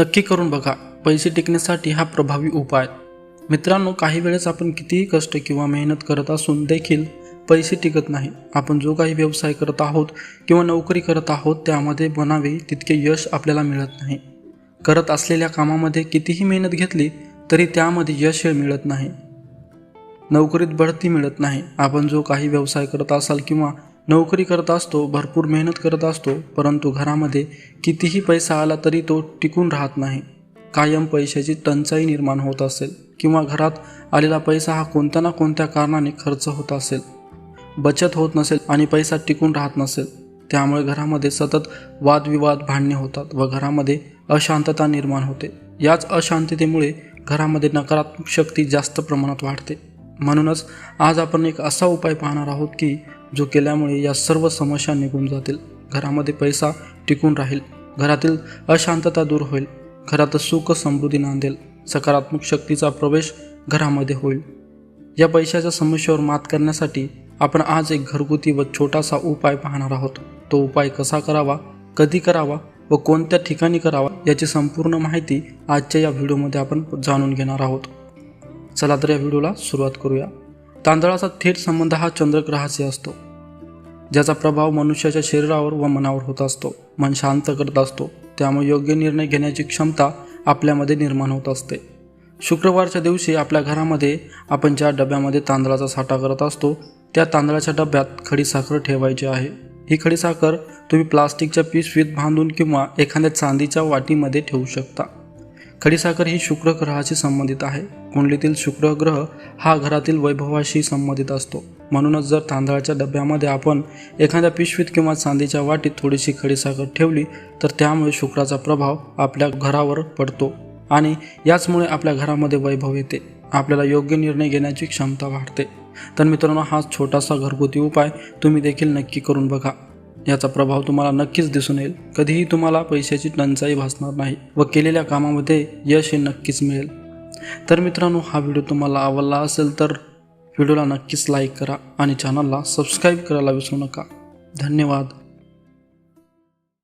नक्की करून बघा. पैसे टिकण्यासाठी हा प्रभावी उपाय. मित्रांनो काही वेळेस आपण कितीही कष्ट किंवा मेहनत करत असून देखील पैसे टिकत नाही. आपण जो काही व्यवसाय करत आहोत किंवा नोकरी करत आहोत त्यामध्ये बनावे तितके यश आपल्याला मिळत नाही. करत असलेल्या कामामध्ये कितीही मेहनत घेतली तरी त्यामध्ये यश मिळत नाही. नोकरीत बढती मिळत नाही. आपण जो काही व्यवसाय करत असाल किंवा नोकरी करत असतो भरपूर मेहनत करत असतो परंतु घरामध्ये कितीही पैसा आला तरी तो टिकून राहत नाही. कायम पैशाची टंचाई निर्माण होत असेल किंवा घरात आलेला पैसा हा कोणत्या ना कोणत्या कारणाने खर्च होत असेल. बचत होत नसेल आणि पैसा टिकून राहत नसेल. त्यामुळे घरामध्ये सतत वादविवाद भांडणे होतात व घरामध्ये अशांतता निर्माण होते. याच अशांततेमुळे घरामध्ये नकारात्मक शक्ती जास्त प्रमाणात वाढते. म्हणूनच आज आपण एक असा उपाय पाहणार आहोत की जो केल्यामुळे या सर्व समस्या निघून जातील. घरामध्ये पैसा टिकून राहील. घरातील अशांतता दूर होईल. घरात सुख समृद्धी नांदेल. सकारात्मक शक्तीचा प्रवेश घरामध्ये होईल. या पैशाच्या समस्येवर मात करण्यासाठी आपण आज एक घरगुती व छोटासा उपाय पाहणार आहोत. तो उपाय कसा करावा कधी करावा व कोणत्या ठिकाणी करावा याची संपूर्ण माहिती आजच्या या व्हिडिओमध्ये आपण जाणून घेणार आहोत. चला तर या व्हिडिओला सुरुवात करूया. तांदळाचा थेट संबंध हा चंद्रग्रहाशी असतो ज्याचा प्रभाव मनुष्याच्या शरीरावर व मनावर होत असतो. मन शांत करत असतो त्यामुळे योग्य निर्णय घेण्याची क्षमता आपल्यामध्ये निर्माण होत असते. शुक्रवारच्या दिवशी आपल्या घरामध्ये आपण ज्या डब्यामध्ये तांदळाचा साठा करत असतो त्या तांदळाच्या डब्यात खडीसाखर ठेवायची आहे. ही खडीसाखर तुम्ही प्लास्टिकच्या पिशवीत बांधून किंवा एखाद्या चांदीच्या वाटीमध्ये ठेवू शकता. खडीसाखर ही शुक्र ग्रहाशी संबंधित आहे. कुंडलीतील शुक्र ग्रह हा घरातील वैभवाशी संबंधित असतो. म्हणूनच जर तांदळाच्या डब्यामध्ये आपण एखाद्या पिशवीत किंवा चांदीच्या वाटीत थोडीशी खडीसाखर ठेवली तर त्यामुळे शुक्राचा प्रभाव आपल्या घरावर पडतो आणि याचमुळे आपल्या घरामध्ये वैभव येते. आपल्याला योग्य निर्णय घेण्याची क्षमता वाढते. तर मित्रांनो हा छोटासा घरगुती उपाय तुम्ही देखील नक्की करून बघा. याचा प्रभाव तुम्हाला नक्कीच दिसून येईल. कधीही तुम्हाला पैशाची टंचाई भासणार नाही व केलेल्या कामामध्ये यश हे नक्कीच मिळेल. तर मित्रांनो हा व्हिडिओ तुम्हाला आवडला असेल तर व्हिडिओला नक्कीच लाईक करा आणि चॅनलला सबस्क्राईब करायला विसरू नका. धन्यवाद.